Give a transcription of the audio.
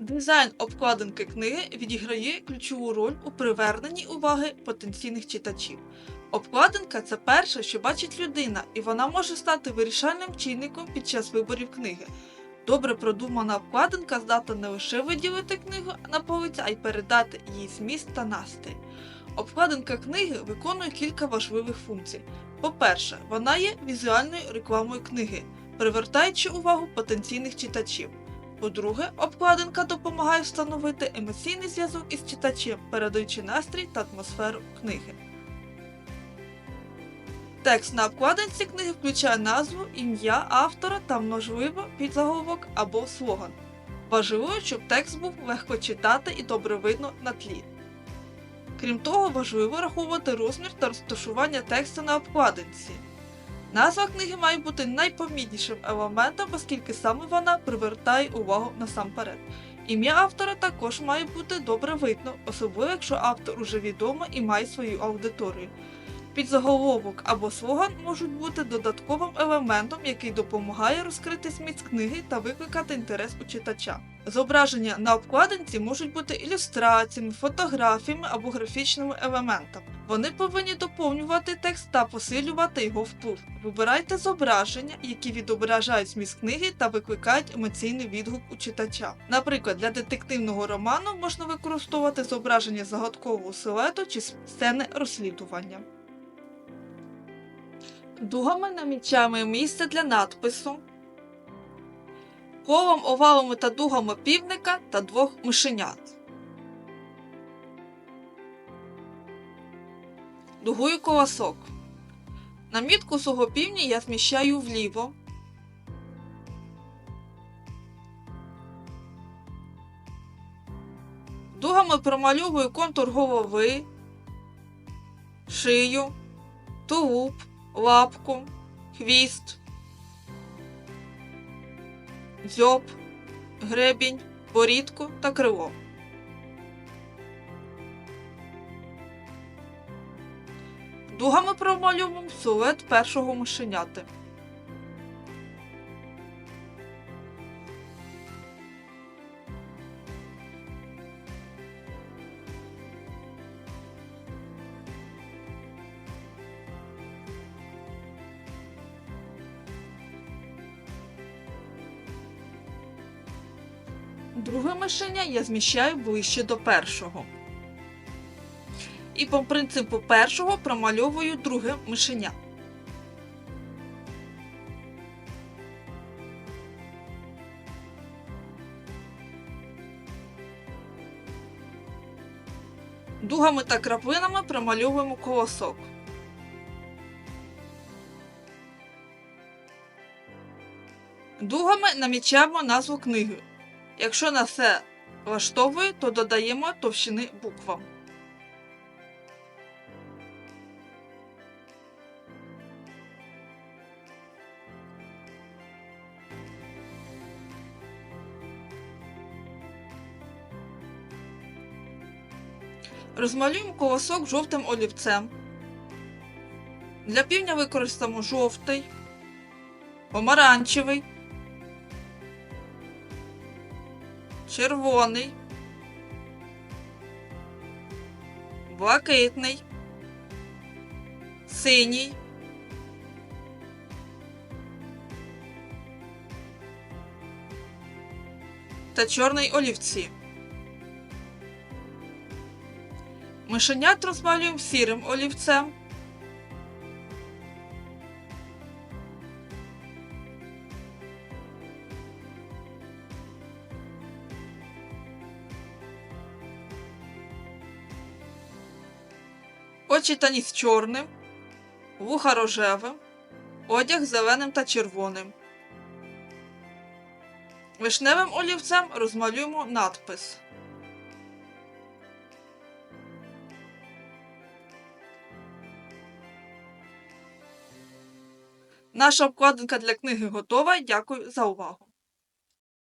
Дизайн обкладинки книги відіграє ключову роль у приверненні уваги потенційних читачів. Обкладинка це перше, що бачить людина, і вона може стати вирішальним чинником під час виборів книги. Добре продумана обкладинка здатна не лише виділити книгу на полиці, а й передати її зміст та настрій. Обкладинка книги виконує кілька важливих функцій. По-перше, вона є візуальною рекламою книги, привертаючи увагу потенційних читачів. По-друге, обкладинка допомагає встановити емоційний зв'язок із читачем, передаючи настрій та атмосферу книги. Текст на обкладинці книги включає назву, ім'я автора та можливо підзаголовок або слоган. Важливо, щоб текст був легко читати і добре видно на тлі. Крім того, важливо враховувати розмір та розташування тексту на обкладинці. Назва книги має бути найпомітнішим елементом, оскільки саме вона привертає увагу насамперед. Ім'я автора також має бути добре видно, особливо якщо автор уже відомий і має свою аудиторію. Підзаголовок або слоган можуть бути додатковим елементом, який допомагає розкрити зміст книги та викликати інтерес у читача. Зображення на обкладинці можуть бути ілюстраціями, фотографіями або графічними елементами. Вони повинні доповнювати текст та посилювати його вплив. Вибирайте зображення, які відображають зміст книги та викликають емоційний відгук у читача. Наприклад, для детективного роману можна використовувати зображення загадкового силуету чи сцени розслідування. Дугами намічаємо місце для надпису. Колом, овалами та дугами півника та двох мишенят. Дугою колосок. Намітку свого півня я зміщаю вліво. Дугами промальовую контур голови, шию, тулуб, лапку, хвіст, дзьоб, гребінь, борідку та крило. Дугами промалюємо силует першого мишеняти. Друге мишеня я зміщаю ближче до першого. І по принципу першого промальовую друге мишеня. Дугами та краплинами промальовуємо колосок. Дугами намічаємо назву книги. Якщо на все влаштовує, то додаємо товщини буквам. Розмалюємо колосок жовтим олівцем. Для півня використаємо жовтий, помаранчевий, червоний, блакитний, синій, та чорний олівці. Мишенят розмалюємо сірим олівцем. Очі та ніс чорним, вуха рожевим, одяг зеленим та червоним. Вишневим олівцем розмалюємо надпис. Наша обкладинка для книги готова. Дякую за увагу.